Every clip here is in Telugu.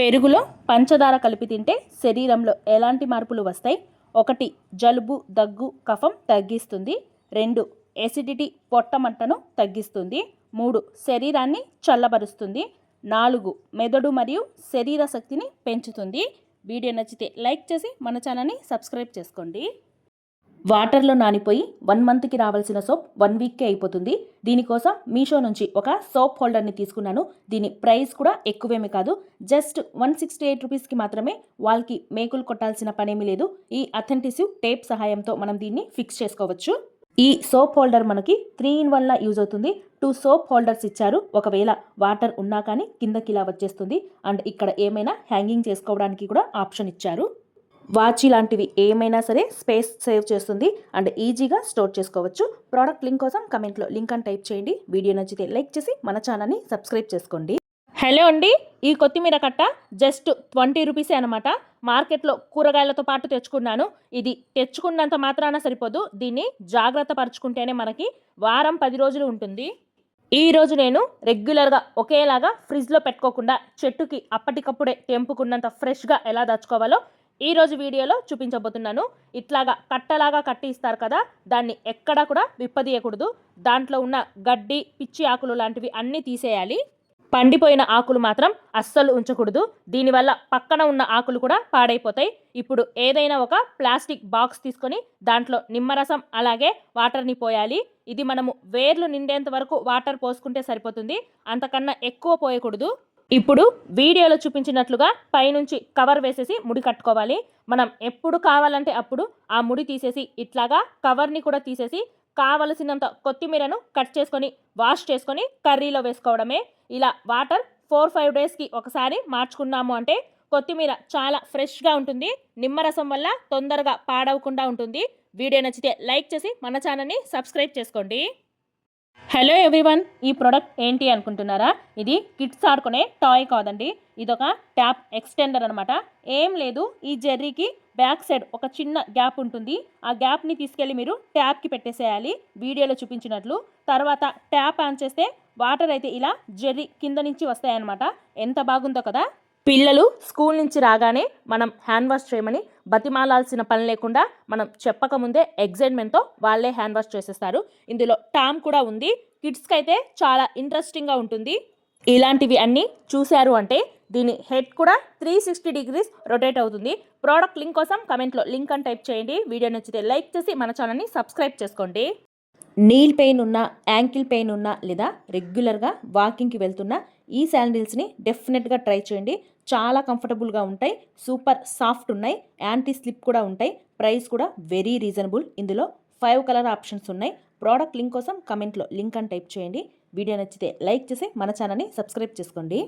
పెరుగులో పంచదార కలిపి తింటే శరీరంలో ఎలాంటి మార్పులు వస్తాయి? ఒకటి జలుబు దగ్గు కఫం తగ్గిస్తుంది. రెండు ఎసిడిటీ పొట్టమంటను తగ్గిస్తుంది. మూడు శరీరాన్ని చల్లబరుస్తుంది. నాలుగు మెదడు మరియు శరీర శక్తిని పెంచుతుంది. వీడియో నచ్చితే లైక్ చేసి మన ఛానల్ని సబ్స్క్రైబ్ చేసుకోండి. వాటర్లో నానిపోయి వన్ మంత్కి రావాల్సిన సోప్ వన్ వీక్కే అయిపోతుంది. దీనికోసం మీషో నుంచి ఒక సోప్ హోల్డర్ని తీసుకున్నాను. దీని ప్రైస్ కూడా ఎక్కువేమీ కాదు. జస్ట్ వన్ సిక్స్టీ ఎయిట్ రూపీస్కి మాత్రమే వాళ్ళకి మేకులు కొట్టాల్సిన పనేమీ లేదు. ఈ అథెంటిసివ్ టేప్ సహాయంతో మనం దీన్ని ఫిక్స్ చేసుకోవచ్చు. ఈ సోప్ హోల్డర్ మనకి త్రీ ఇన్ వన్లా యూజ్ అవుతుంది. టూ సోప్ హోల్డర్స్ ఇచ్చారు. ఒకవేళ వాటర్ ఉన్నా కానీ కిందకి ఇలా వచ్చేస్తుంది. అండ్ ఇక్కడ ఏమైనా హ్యాంగింగ్ చేసుకోవడానికి కూడా ఆప్షన్ ఇచ్చారు. వాచ్ లాంటివి ఏమైనా సరే స్పేస్ సేవ్ చేస్తుంది అండ్ ఈజీగా స్టోర్ చేసుకోవచ్చు. ప్రోడక్ట్ లింక్ కోసం కమెంట్లో లింక్ అని టైప్ చేయండి. వీడియో నచ్చితే లైక్ చేసి మన ఛానల్ని సబ్స్క్రైబ్ చేసుకోండి. హలో అండి ఈ కొత్తిమీర కట్ట జస్ట్ ట్వంటీ రూపీసే అనమాట మార్కెట్లో కూరగాయలతో పాటు తెచ్చుకున్నాను. ఇది తెచ్చుకున్నంత మాత్రాన సరిపోదు. దీన్ని జాగ్రత్త పరుచుకుంటేనే మనకి వారం పది రోజులు ఉంటుంది. ఈ రోజు నేను రెగ్యులర్గా ఒకేలాగా ఫ్రిడ్జ్లో పెట్టుకోకుండా చెట్టుకి అప్పటికప్పుడే తెంపుకున్నంత ఫ్రెష్గా ఎలా దాచుకోవాలో ఈ రోజు వీడియోలో చూపించబోతున్నాను. ఇట్లాగా కట్టలాగా కట్టి ఇస్తారు కదా దాన్ని ఎక్కడా కూడా విప్పదీయకూడదు. దాంట్లో ఉన్న గడ్డి పిచ్చి ఆకులు లాంటివి అన్నీ తీసేయాలి. పండిపోయిన ఆకులు మాత్రం అస్సలు ఉంచకూడదు. దీనివల్ల పక్కన ఉన్న ఆకులు కూడా పాడైపోతాయి. ఇప్పుడు ఏదైనా ఒక ప్లాస్టిక్ బాక్స్ తీసుకొని దాంట్లో నిమ్మరసం అలాగే వాటర్ని పోయాలి. ఇది మనము వేర్లు నిండేంత వరకు వాటర్ పోసుకుంటే సరిపోతుంది. అంతకన్నా ఎక్కువ పోయకూడదు. ఇప్పుడు వీడియోలో చూపించినట్లుగా పైనుంచి కవర్ వేసేసి ముడి కట్టుకోవాలి. మనం ఎప్పుడు కావాలంటే అప్పుడు ఆ ముడి తీసేసి ఇట్లాగా కవర్ని కూడా తీసేసి కావలసినంత కొత్తిమీరను కట్ చేసుకొని వాష్ చేసుకొని కర్రీలో వేసుకోవడమే. ఇలా వాటర్ ఫోర్ ఫైవ్ డేస్కి ఒకసారి మార్చుకున్నాము అంటే కొత్తిమీర చాలా ఫ్రెష్గా ఉంటుంది. నిమ్మరసం వల్ల తొందరగా పాడవకుండా ఉంటుంది. వీడియో నచ్చితే లైక్ చేసి మన ఛానల్ని సబ్స్క్రైబ్ చేసుకోండి. హలో ఎవ్రీవన్ ఈ ప్రోడక్ట్ ఏంటి అనుకుంటున్నారా? ఇది కిడ్స్ ఆడుకునే టాయ్ కాదండి. ఇదొక ట్యాప్ ఎక్స్టెండర్ అనమాట ఏం లేదు ఈ జెర్రీకి బ్యాక్ సైడ్ ఒక చిన్న గ్యాప్ ఉంటుంది. ఆ గ్యాప్ని తీసుకెళ్ళి మీరు ట్యాప్కి పెట్టేసేయాలి వీడియోలో చూపించినట్లు. తర్వాత ట్యాప్ ఆన్ చేస్తే వాటర్ అయితే ఇలా జెర్రీ కింద నుంచి వస్తాయన్నమాట. ఎంత బాగుందో కదా? పిల్లలు స్కూల్ నుంచి రాగానే మనం హ్యాండ్ వాష్ చేయమని బతిమాలాల్సిన పని లేకుండా మనం చెప్పకముందే ఎగ్జైట్మెంట్తో వాళ్ళే హ్యాండ్ వాష్ చేసేస్తారు. ఇందులో టామ్ కూడా ఉంది. కిడ్స్కి అయితే చాలా ఇంట్రెస్టింగ్గా ఉంటుంది. ఇలాంటివి అన్నీ చూశారు అంటే దీని హెడ్ కూడా త్రీ సిక్స్టీ డిగ్రీస్ రొటేట్ అవుతుంది. ప్రోడక్ట్ లింక్ కోసం కమెంట్లో లింక్ అని టైప్ చేయండి. వీడియో నచ్చితే లైక్ చేసి మన ఛానల్ని సబ్స్క్రైబ్ చేసుకోండి. నీల్ పెయిన్ ఉన్న యాంకిల్ పెయిన్ ఉన్న లేదా రెగ్యులర్గా వాకింగ్కి వెళ్తున్న ఈ శాండిల్స్ని డెఫినెట్గా ట్రై చేయండి. చాలా కంఫర్టబుల్గా ఉంటాయి. సూపర్ సాఫ్ట్ ఉన్నాయి. యాంటీ స్లిప్ కూడా ఉంటాయి. ప్రైస్ కూడా వెరీ రీజనబుల్. ఇందులో ఫైవ్ కలర్ ఆప్షన్స్ ఉన్నాయి. ప్రోడక్ట్ లింక్ కోసం కమెంట్లో లింక్ అని టైప్ చేయండి. వీడియో నచ్చితే లైక్ చేసి మన ఛానల్ని సబ్స్క్రైబ్ చేసుకోండి.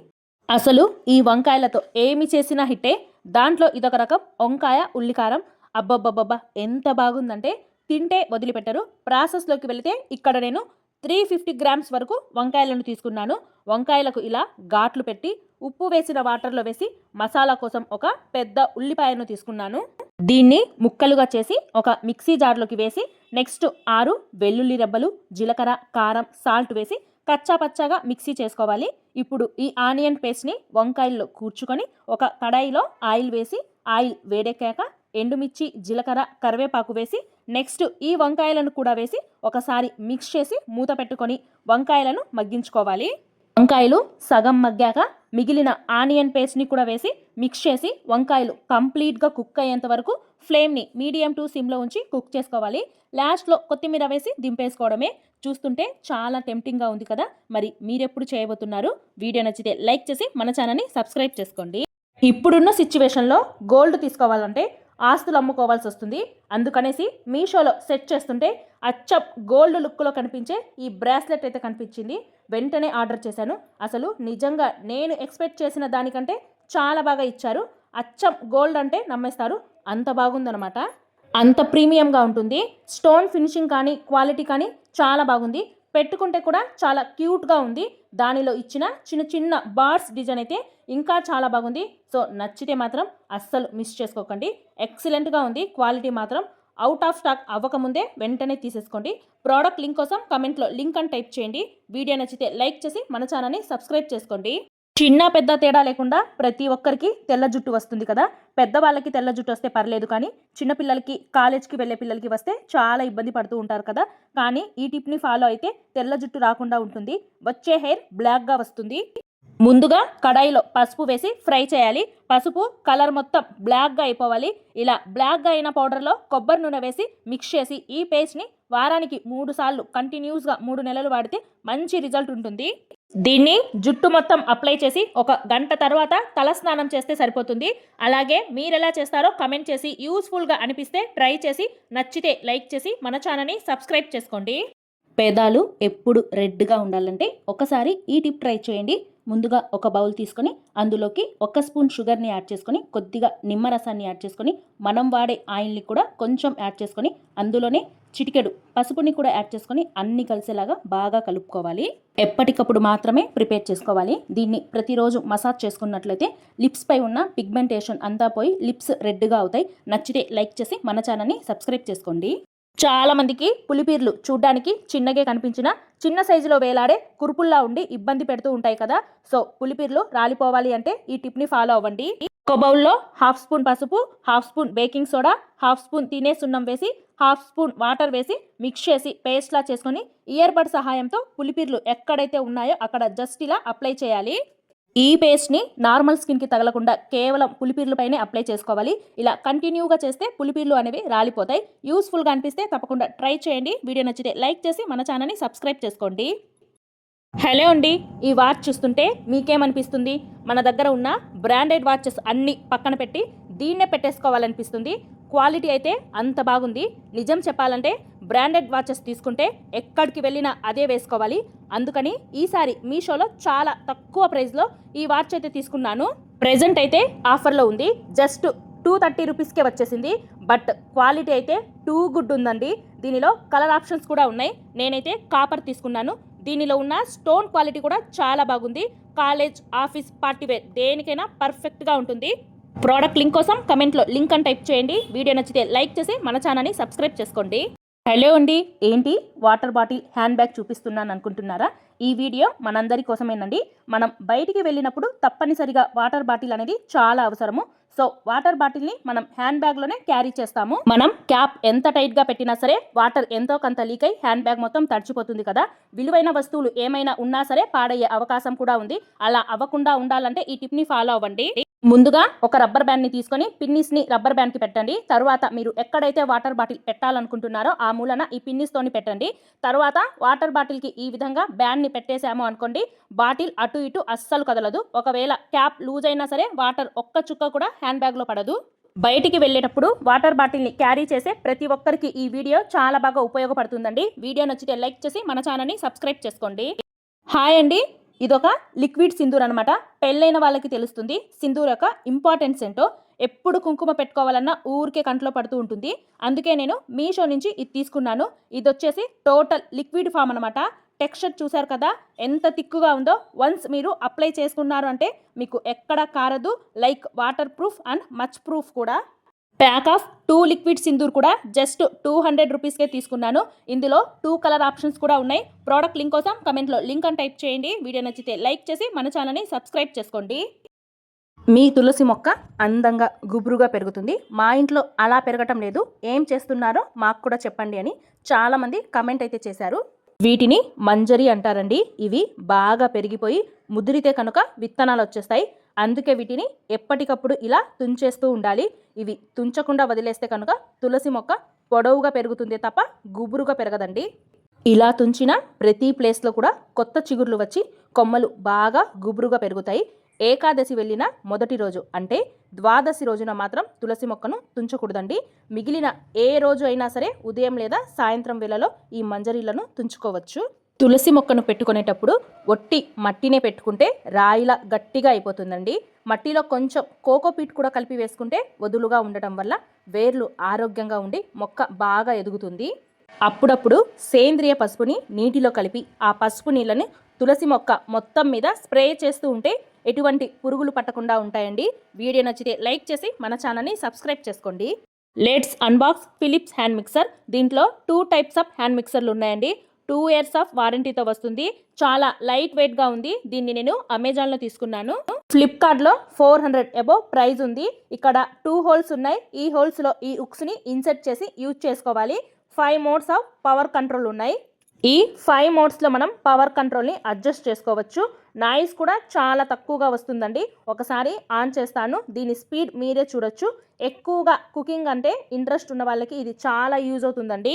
అసలు ఈ వంకాయలతో ఏమి చేసినా హిట్టే దాంట్లో ఇదొక రకం వంకాయ ఉల్లికారం. అబ్బబ్బబ్బబ్బా! ఎంత బాగుందంటే తింటే వదిలిపెట్టరు. ప్రాసెస్లోకి వెళితే ఇక్కడ నేను త్రీ ఫిఫ్టీ గ్రామ్స్ వరకు వంకాయలను తీసుకున్నాను. వంకాయలకు ఇలా ఘాట్లు పెట్టి ఉప్పు వేసిన వాటర్లో వేసి మసాలా కోసం ఒక పెద్ద ఉల్లిపాయను తీసుకున్నాను. దీన్ని ముక్కలుగా చేసి ఒక మిక్సీ జార్లోకి వేసి నెక్స్ట్ ఆరు వెల్లుల్లి రెబ్బలు జీలకర్ర కారం సాల్ట్ వేసి కచ్చా పచ్చాగా మిక్సీ చేసుకోవాలి. ఇప్పుడు ఈ ఆనియన్ పేస్ట్ని వంకాయల్లో కూర్చుకొని ఒక కడాయిలో ఆయిల్ వేసి ఆయిల్ వేడెక్కాక ఎండుమిర్చి జీలకర్ర కరివేపాకు వేసి నెక్స్ట్ ఈ వంకాయలను కూడా వేసి ఒకసారి మిక్స్ చేసి మూత పెట్టుకొని వంకాయలను మగ్గించుకోవాలి. వంకాయలు సగం మగ్గాక మిగిలిన ఆనియన్ పేస్ట్ని కూడా వేసి మిక్స్ చేసి వంకాయలు కంప్లీట్గా కుక్ అయ్యేంత వరకు ఫ్లేమ్ని మీడియం టు సిమ్లో ఉంచి కుక్ చేసుకోవాలి. లాస్ట్లో కొత్తిమీర వేసి దింపేసుకోవడమే. చూస్తుంటే చాలా టెంప్టింగ్గా ఉంది కదా. మరి మీరెప్పుడు చేయబోతున్నారు? వీడియో నచ్చితే లైక్ చేసి మన ఛానల్ని సబ్స్క్రైబ్ చేసుకోండి. ఇప్పుడున్న సిచ్యువేషన్లో గోల్డ్ తీసుకోవాలంటే ఆస్తులు అమ్ముకోవాల్సి వస్తుంది. అందుకనేసి మీషోలో సెట్ చేస్తుంటే అచ్చం గోల్డ్ లుక్లో కనిపించే ఈ బ్రాస్లెట్ అయితే కనిపించింది. వెంటనే ఆర్డర్ చేశాను. అసలు నిజంగా నేను ఎక్స్పెక్ట్ చేసిన దానికంటే చాలా బాగా ఇచ్చారు. అచ్చం గోల్డ్ అంటే నమ్మేస్తారు. అంత బాగుందనమాట అంత ప్రీమియంగా ఉంటుంది. స్టోన్ ఫినిషింగ్ కానీ క్వాలిటీ కానీ చాలా బాగుంది. పెట్టుకుంటే కూడా చాలా క్యూట్గా ఉంది. దానిలో ఇచ్చిన చిన్న చిన్న బార్డ్స్ డిజైన్ అయితే ఇంకా చాలా బాగుంది. సో నచ్చితే మాత్రం అస్సలు మిస్ చేసుకోకండి. ఎక్సలెంట్గా ఉంది. క్వాలిటీ మాత్రం అవుట్ ఆఫ్ స్టాక్ అవ్వకముందే వెంటనే తీసేసుకోండి. ప్రోడక్ట్ లింక్ కోసం కమెంట్లో లింక్ అని టైప్ చేయండి. వీడియో నచ్చితే లైక్ చేసి మన ఛానల్ని సబ్స్క్రైబ్ చేసుకోండి. చిన్న పెద్ద తేడా లేకుండా ప్రతి ఒక్కరికి తెల్ల జుట్టు వస్తుంది కదా. పెద్దవాళ్ళకి తెల్ల జుట్టు వస్తే పర్లేదు కానీ చిన్నపిల్లలకి కాలేజ్కి వెళ్ళే పిల్లలకి వస్తే చాలా ఇబ్బంది పడుతూ ఉంటారు కదా. కానీ ఈ టిప్ని ఫాలో అయితే తెల్ల జుట్టు రాకుండా ఉంటుంది. వచ్చే హెయిర్ బ్లాక్గా వస్తుంది. ముందుగా కడాయిలో పసుపు వేసి ఫ్రై చేయాలి. పసుపు కలర్ మొత్తం బ్లాక్గా అయిపోవాలి. ఇలా బ్లాక్గా అయిన పౌడర్లో కొబ్బరి నూనె వేసి మిక్స్ చేసి ఈ పేస్ట్ని వారానికి మూడు సార్లు కంటిన్యూస్గా మూడు నెలలు వాడితే మంచి రిజల్ట్ ఉంటుంది. దీన్ని జుట్టు మొత్తం అప్లై చేసి ఒక గంట తర్వాత తలస్నానం చేస్తే సరిపోతుంది. అలాగే మీరు ఎలా చేస్తారో కమెంట్ చేసి యూస్ఫుల్గా అనిపిస్తే ట్రై చేసి నచ్చితే లైక్ చేసి మన ఛానల్ని సబ్స్క్రైబ్ చేసుకోండి. పేదాలు ఎప్పుడు రెడ్గా ఉండాలంటే ఒకసారి ఈ టిప్ ట్రై చేయండి. ముందుగా ఒక బౌల్ తీసుకొని అందులోకి ఒక స్పూన్ షుగర్ని యాడ్ చేసుకొని కొద్దిగా నిమ్మరసాన్ని యాడ్ చేసుకొని మనం వాడే ఆయిల్ని కూడా కొంచెం యాడ్ చేసుకొని అందులోనే చిటికెడు పసుపుని కూడా యాడ్ చేసుకొని అన్ని కలిసేలాగా బాగా కలుపుకోవాలి. ఎప్పటికప్పుడు మాత్రమే ప్రిపేర్ చేసుకోవాలి. దీన్ని ప్రతిరోజు మసాజ్ చేసుకున్నట్లయితే లిప్స్ పై ఉన్న పిగ్మెంటేషన్ అంతా పోయి లిప్స్ రెడ్గా అవుతాయి. నచ్చితే లైక్ చేసి మన ఛానల్ని సబ్స్క్రైబ్ చేసుకోండి. చాలా మందికి పులిపీర్లు చూడ్డానికి చిన్నగే కనిపించిన చిన్న సైజులో వేలాడే కురుపుల్లా ఉండి ఇబ్బంది పెడుతూ ఉంటాయి కదా. సో పులిపీర్లు రాలిపోవాలి అంటే ఈ టిప్ని ఫాలో అవ్వండి. ఒక బౌల్లో హాఫ్ స్పూన్ పసుపు half spoon baking soda half spoon తినే సున్నం వేసి హాఫ్ స్పూన్ వాటర్ వేసి మిక్స్ చేసి పేస్ట్లా చేసుకొని ఇయర్ బడ్ సహాయంతో పులిపీర్లు ఎక్కడైతే ఉన్నాయో అక్కడ జస్ట్ ఇలా అప్లై చేయాలి. ఈ పేస్ట్ని నార్మల్ స్కిన్కి తగలకుండా కేవలం పులిపీర్లపైనే అప్లై చేసుకోవాలి. ఇలా కంటిన్యూగా చేస్తే పులిపీర్లు అనేవి రాలిపోతాయి. యూస్ఫుల్గా అనిపిస్తే తప్పకుండా ట్రై చేయండి. వీడియో నచ్చితే లైక్ చేసి మన ఛానల్ని సబ్స్క్రైబ్ చేసుకోండి. హలో అండి. ఈ వాచ్ చూస్తుంటే మీకేమనిపిస్తుంది? మన దగ్గర ఉన్న బ్రాండెడ్ వాచెస్ అన్నీ పక్కన పెట్టి దీన్నే పెట్టేసుకోవాలనిపిస్తుంది. క్వాలిటీ అయితే అంత బాగుంది. నిజం చెప్పాలంటే బ్రాండెడ్ వాచెస్ తీసుకుంటే ఎక్కడికి వెళ్ళినా అదే వేసుకోవాలి. అందుకని ఈసారి మీషోలో చాలా తక్కువ ప్రైస్లో ఈ వాచ్ అయితే తీసుకున్నాను. ప్రెజెంట్ అయితే ఆఫర్లో ఉంది. జస్ట్ టూ థర్టీ రూపీస్కే వచ్చేసింది. బట్ క్వాలిటీ అయితే టూ గుడ్ ఉందండి. దీనిలో కలర్ ఆప్షన్స్ కూడా ఉన్నాయి. నేనైతే కాపర్ తీసుకున్నాను. దీనిలో ఉన్న స్టోన్ క్వాలిటీ కూడా చాలా బాగుంది. కాలేజ్ ఆఫీస్ పార్టీ వేర్ దేనికైనా పర్ఫెక్ట్గా ఉంటుంది. ప్రోడక్ట్ లింక్ కోసం కమెంట్లో లింక్ అని టైప్ చేయండి. వీడియో నచ్చితే లైక్ చేసి మన ఛానల్ని సబ్స్క్రైబ్ చేసుకోండి. హలో అండి ఏంటి? వాటర్ బాటిల్ హ్యాండ్ బ్యాగ్ చూపిస్తున్నాను అనుకుంటున్నారా? ఈ వీడియో మనందరి కోసమేనండి. మనం బయటికి వెళ్ళినప్పుడు తప్పనిసరిగా వాటర్ బాటిల్ అనేది చాలా అవసరము. సో వాటర్ బాటిల్ని మనం హ్యాండ్ బ్యాగ్లోనే క్యారీ చేస్తాము. మనం క్యాప్ ఎంత టైట్గా పెట్టినా సరే వాటర్ ఎంతో కొంత లీక్ అయి హ్యాండ్ బ్యాగ్ మొత్తం తడిచిపోతుంది కదా. విలువైన వస్తువులు ఏమైనా ఉన్నా సరే పాడయ్యే అవకాశం కూడా ఉంది. అలా అవ్వకుండా ఉండాలంటే ఈ టిప్ని ఫాలో అవ్వండి. ముందుగా ఒక రబ్బర్ బ్యాండ్ని తీసుకొని పిన్నిస్ని రబ్బర్ బ్యాండ్కి పెట్టండి. తర్వాత మీరు ఎక్కడైతే వాటర్ బాటిల్ పెట్టాలనుకుంటున్నారో ఆ మూలన ఈ పిన్నిస్తోని పెట్టండి. తర్వాత వాటర్ బాటిల్కి ఈ విధంగా బ్యాండ్ని పెట్టేశాము అనుకోండి బాటిల్ అటు ఇటు అస్సలు కదలదు. ఒకవేళ క్యాప్ లూజ్ అయినా సరే వాటర్ ఒక్క చుక్క కూడా హ్యాండ్ బ్యాగ్లో పడదు. బయటికి వెళ్ళేటప్పుడు వాటర్ బాటిల్ని క్యారీ చేసే ప్రతి ఒక్కరికి ఈ వీడియో చాలా బాగా ఉపయోగపడుతుందండి. వీడియో నచ్చితే లైక్ చేసి మన ఛానల్ని సబ్స్క్రైబ్ చేసుకోండి. హాయ్ అండి. ఇదొక లిక్విడ్ సింధూర్ అనమాట పెళ్ళైన వాళ్ళకి తెలుస్తుంది సింధూర్ యొక్క ఇంపార్టెన్స్ ఏంటో. ఎప్పుడు కుంకుమ పెట్టుకోవాలన్నా ఊరికే కంట్లో పడుతూ ఉంటుంది. అందుకే నేను మీషో నుంచి ఇది తీసుకున్నాను. ఇది వచ్చేసి టోటల్ లిక్విడ్ ఫామ్ అనమాట టెక్స్చర్ చూసారు కదా ఎంత తిక్కుగా ఉందో. వన్స్ మీరు అప్లై చేసుకున్నారు అంటే మీకు ఎక్కడ కారదు. Like water proof and smudge proof కూడా. Pack of two liquid sindoor కూడా జస్ట్ టూ హండ్రెడ్ రూపీస్కే తీసుకున్నాను. ఇందులో టూ కలర్ ఆప్షన్స్ కూడా ఉన్నాయి. ప్రోడక్ట్ లింక్ కోసం కమెంట్లో లింక్ అని టైప్ చేయండి. వీడియో నచ్చితే లైక్ చేసి మన ఛానల్ని సబ్స్క్రైబ్ చేసుకోండి. మీ తులసి మొక్క అందంగా గుబురుగా పెరుగుతుంది. మా ఇంట్లో అలా పెరగటం లేదు. ఏం చేస్తున్నారో మాకు కూడా చెప్పండి అని చాలామంది కమెంట్ అయితే చేశారు. వీటిని మంజరి అంటారండి. ఇవి బాగా పెరిగిపోయి ముదిరితే కనుక విత్తనాలు వచ్చేస్తాయి. అందుకే వీటిని ఎప్పటికప్పుడు ఇలా తుంచేస్తూ ఉండాలి. ఇవి తుంచకుండా వదిలేస్తే కనుక తులసి మొక్క పొడవుగా పెరుగుతుంది తప్ప గుబురుగా పెరగదండి. ఇలా తుంచిన ప్రతి ప్లేస్లో కూడా కొత్త చిగుర్లు వచ్చి కొమ్మలు బాగా గుబురుగా పెరుగుతాయి. ఏకాదశి వెళ్ళిన మొదటి రోజు. అంటే ద్వాదశి రోజున మాత్రం తులసి మొక్కను తుంచకూడదండి. మిగిలిన ఏ రోజు అయినా సరే ఉదయం లేదా సాయంత్రం వేళలో ఈ మంజరీలను తుంచుకోవచ్చు. తులసి మొక్కను పెట్టుకునేటప్పుడు ఒట్టి మట్టినే పెట్టుకుంటే రాయిలా గట్టిగా అయిపోతుందండి. మట్టిలో కొంచెం కోకోపీట్ కూడా కలిపి వేసుకుంటే వదులుగా ఉండటం వల్ల వేర్లు ఆరోగ్యంగా ఉండి మొక్క బాగా ఎదుగుతుంది. అప్పుడప్పుడు సేంద్రియ పసుపుని నీటిలో కలిపి ఆ పసుపు నీళ్ళని తులసి మొక్క మొత్తం మీద స్ప్రే చేస్తూ ఉంటే ఎటువంటి పురుగులు పట్టకుండా ఉంటాయండి. వీడియో నచ్చితే లైక్ చేసి మన ఛానల్ని సబ్స్క్రైబ్ చేసుకోండి. Let's unbox Philips hand mixer. దీంట్లో టూ టైప్స్ ఆఫ్ హ్యాండ్ మిక్సర్లు ఉన్నాయండి. టూ ఇయర్స్ ఆఫ్ వారంటీతో వస్తుంది. చాలా లైట్ వెయిట్గా ఉంది. దీన్ని నేను అమెజాన్లో తీసుకున్నాను. ఫ్లిప్కార్ట్లో ఫోర్ హండ్రెడ్ అబో ప్రైజ్ ఉంది. ఇక్కడ టూ హోల్స్ ఉన్నాయి. ఈ హోల్స్లో ఈ ఉక్స్ని ఇన్సర్ట్ చేసి యూజ్ చేసుకోవాలి. Five modes of power control ఉన్నాయి. ఈ ఫైవ్ మోడ్స్లో మనం పవర్ కంట్రోల్ని అడ్జస్ట్ చేసుకోవచ్చు. నాయిస్ కూడా చాలా తక్కువగా వస్తుందండి. ఒకసారి ఆన్ చేస్తాను. దీని స్పీడ్ మీరే చూడొచ్చు. ఎక్కువగా కుకింగ్ అంటే ఇంట్రెస్ట్ ఉన్న వాళ్ళకి ఇది చాలా యూజ్ అవుతుందండి.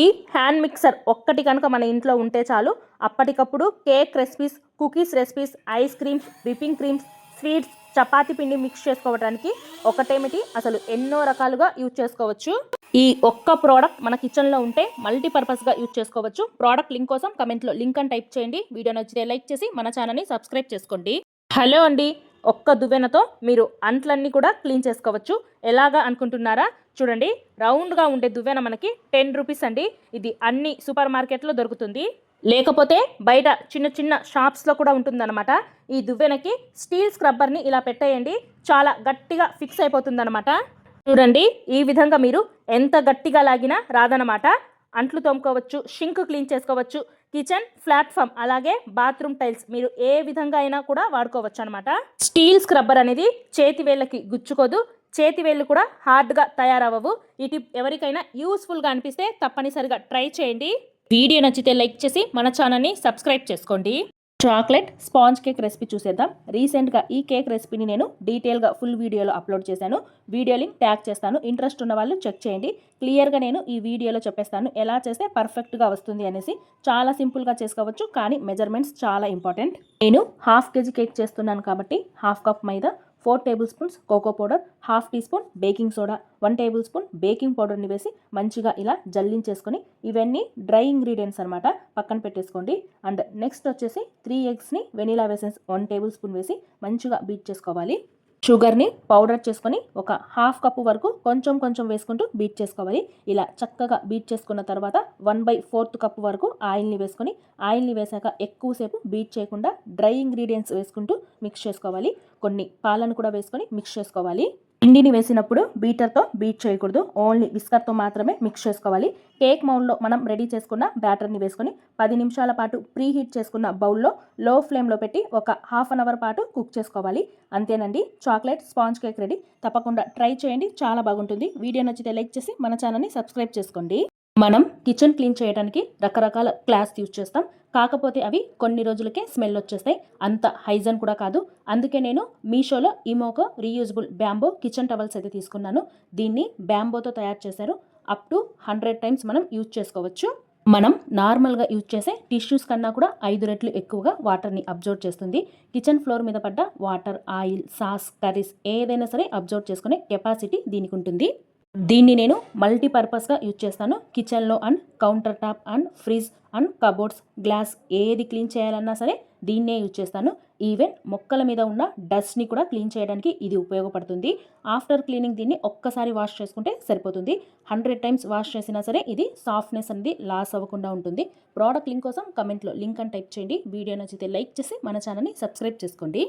ఈ హ్యాండ్ మిక్సర్ ఒక్కటి కనుక మన ఇంట్లో ఉంటే చాలు. అప్పటికప్పుడు cake recipes cookies recipes ice creams whipping creams sweets chapati పిండి మిక్స్ చేసుకోవడానికి ఒకటేమిటి? అసలు ఎన్నో రకాలుగా యూజ్ చేసుకోవచ్చు. ఈ ఒక్క ప్రోడక్ట్ మన కిచెన్లో ఉంటే మల్టీపర్పస్గా యూజ్ చేసుకోవచ్చు. ప్రోడక్ట్ లింక్ కోసం కమెంట్లో లింక్ అని టైప్ చేయండి. వీడియో నచ్చితే లైక్ చేసి మన ఛానల్ని సబ్స్క్రైబ్ చేసుకోండి. హలో అండి. ఒక్క దువ్వెనతో మీరు అంట్లన్నీ కూడా క్లీన్ చేసుకోవచ్చు. ఎలాగా అనుకుంటున్నారా? చూడండి. రౌండ్గా ఉండే దువ్వెన మనకి టెన్ రూపీస్ అండి. ఇది అన్ని సూపర్ మార్కెట్లో దొరుకుతుంది. లేకపోతే బయట చిన్న చిన్న షాప్స్లో కూడా ఉంటుందన్నమాట. ఈ దువ్వెనకి స్టీల్ స్క్రబ్బర్ని ఇలా పెట్టేయండి. చాలా గట్టిగా ఫిక్స్ అయిపోతుందన్నమాట. చూడండి ఈ విధంగా మీరు ఎంత గట్టిగా లాగినా రాదనమాట అంట్లు తోముకోవచ్చు షింక్ క్లీన్ చేసుకోవచ్చు కిచెన్ ప్లాట్ఫామ్ అలాగే బాత్రూమ్ టైల్స్ మీరు ఏ విధంగా అయినా కూడా వాడుకోవచ్చు అనమాట స్టీల్ స్క్రబ్బర్ అనేది చేతి వేళ్ళకి గుచ్చుకోదు. చేతి వేళ్ళు కూడా హార్డ్గా తయారవ్వవు. ఈ టిప్ ఎవరికైనా యూస్ఫుల్గా అనిపిస్తే తప్పనిసరిగా ట్రై చేయండి. వీడియో నచ్చితే లైక్ చేసి మన ఛానల్ని సబ్స్క్రైబ్ చేసుకోండి. చాక్లెట్ స్పాంజ్ కేక్ రెసిపీ చూసేద్దాం. రీసెంట్గా ఈ కేక్ రెసిపీని నేను డీటెయిల్గా ఫుల్ వీడియోలో అప్లోడ్ చేశాను. వీడియో లింక్ ట్యాగ్ చేస్తాను. ఇంట్రెస్ట్ ఉన్న వాళ్ళు చెక్ చేయండి. క్లియర్గా నేను ఈ వీడియోలో చెప్పేస్తాను. ఎలా చేస్తే పర్ఫెక్ట్గా వస్తుంది అనేసి చాలా సింపుల్గా చేసుకోవచ్చు. కానీ మెజర్మెంట్స్ చాలా ఇంపార్టెంట్. నేను హాఫ్ కేజీ కేక్ చేస్తున్నాను కాబట్టి half cup maida four tablespoons cocoa powder half teaspoon baking soda one tablespoon baking పౌడర్ని వేసి మంచిగా ఇలా జల్లించేసుకొని ఇవన్నీ డ్రై ఇంగ్రీడియంట్స్ అనమాట పక్కన పెట్టేసుకోండి. అండ్ నెక్స్ట్ వచ్చేసి త్రీ ఎగ్స్ని vanilla essence one tablespoon వేసి మంచిగా బీట్ చేసుకోవాలి. షుగర్ని పౌడర్ చేసుకొని ఒక హాఫ్ కప్పు వరకు కొంచెం కొంచెం వేసుకుంటూ బీట్ చేసుకోవాలి. ఇలా చక్కగా బీట్ చేసుకున్న తర్వాత వన్ బై ఫోర్త్ కప్ వరకు ఆయిల్ని వేసుకొని ఆయిల్ని వేసాక ఎక్కువసేపు బీట్ చేయకుండా డ్రై ఇంగ్రీడియంట్స్ వేసుకుంటూ మిక్స్ చేసుకోవాలి. కొన్ని పాలను కూడా వేసుకొని మిక్స్ చేసుకోవాలి. పిండిని వేసినప్పుడు బీటర్తో బీట్ చేయకూడదు. ఓన్లీ విస్కర్తో మాత్రమే మిక్స్ చేసుకోవాలి. కేక్ మౌండ్లో మనం రెడీ చేసుకున్న బ్యాటర్ని వేసుకొని పది నిమిషాల పాటు ప్రీ హీట్ చేసుకున్న బౌల్లో లో ఫ్లేమ్లో పెట్టి ఒక హాఫ్ అన్ అవర్ పాటు కుక్ చేసుకోవాలి. అంతేనండి. Chocolate sponge cake ready. తప్పకుండా ట్రై చేయండి. చాలా బాగుంటుంది. వీడియో నచ్చితే లైక్ చేసి మన ఛానల్ని సబ్స్క్రైబ్ చేసుకోండి. మనం కిచెన్ క్లీన్ చేయడానికి రకరకాల క్లాస్ యూజ్ చేస్తాం. కాకపోతే అవి కొన్ని రోజులకే స్మెల్ వచ్చేస్తాయి. అంత హైజన్ కూడా కాదు. అందుకే నేను మీషోలో ఈమోకో రీయూజబుల్ బ్యాంబో కిచెన్ టవల్స్ అయితే తీసుకున్నాను. దీన్ని బ్యాంబోతో తయారు చేశారు. అప్ టు హండ్రెడ్ టైమ్స్ మనం యూజ్ చేసుకోవచ్చు. మనం నార్మల్గా యూజ్ చేసే టిష్యూస్ కన్నా కూడా ఐదు రెట్లు ఎక్కువగా వాటర్ని అబ్జర్వ్ చేస్తుంది. కిచెన్ ఫ్లోర్ మీద పడ్డ వాటర్ ఆయిల్ సాస్ కర్రీస్ ఏదైనా సరే అబ్జర్వ్ చేసుకునే కెపాసిటీ దీనికి ఉంటుంది. దీన్ని నేను మల్టీపర్పస్గా యూజ్ చేస్తాను. కిచెన్లో and counter top and fridge and cupboards glass ఏది క్లీన్ చేయాలన్నా సరే దీన్నే యూజ్ చేస్తాను. ఈవెన్ మొక్కల మీద ఉన్న డస్ట్ని కూడా క్లీన్ చేయడానికి ఇది ఉపయోగపడుతుంది. ఆఫ్టర్ క్లీనింగ్ దీన్ని ఒక్కసారి వాష్ చేసుకుంటే సరిపోతుంది. హండ్రెడ్ టైమ్స్ వాష్ చేసినా సరే ఇది సాఫ్ట్నెస్ అనేది లాస్ అవ్వకుండా ఉంటుంది. ప్రోడక్ట్ లింక్ కోసం కమెంట్లో లింక్ అని టైప్ చేయండి. వీడియో నచ్చితే లైక్ చేసి మన ఛానల్ని సబ్స్క్రైబ్ చేసుకోండి.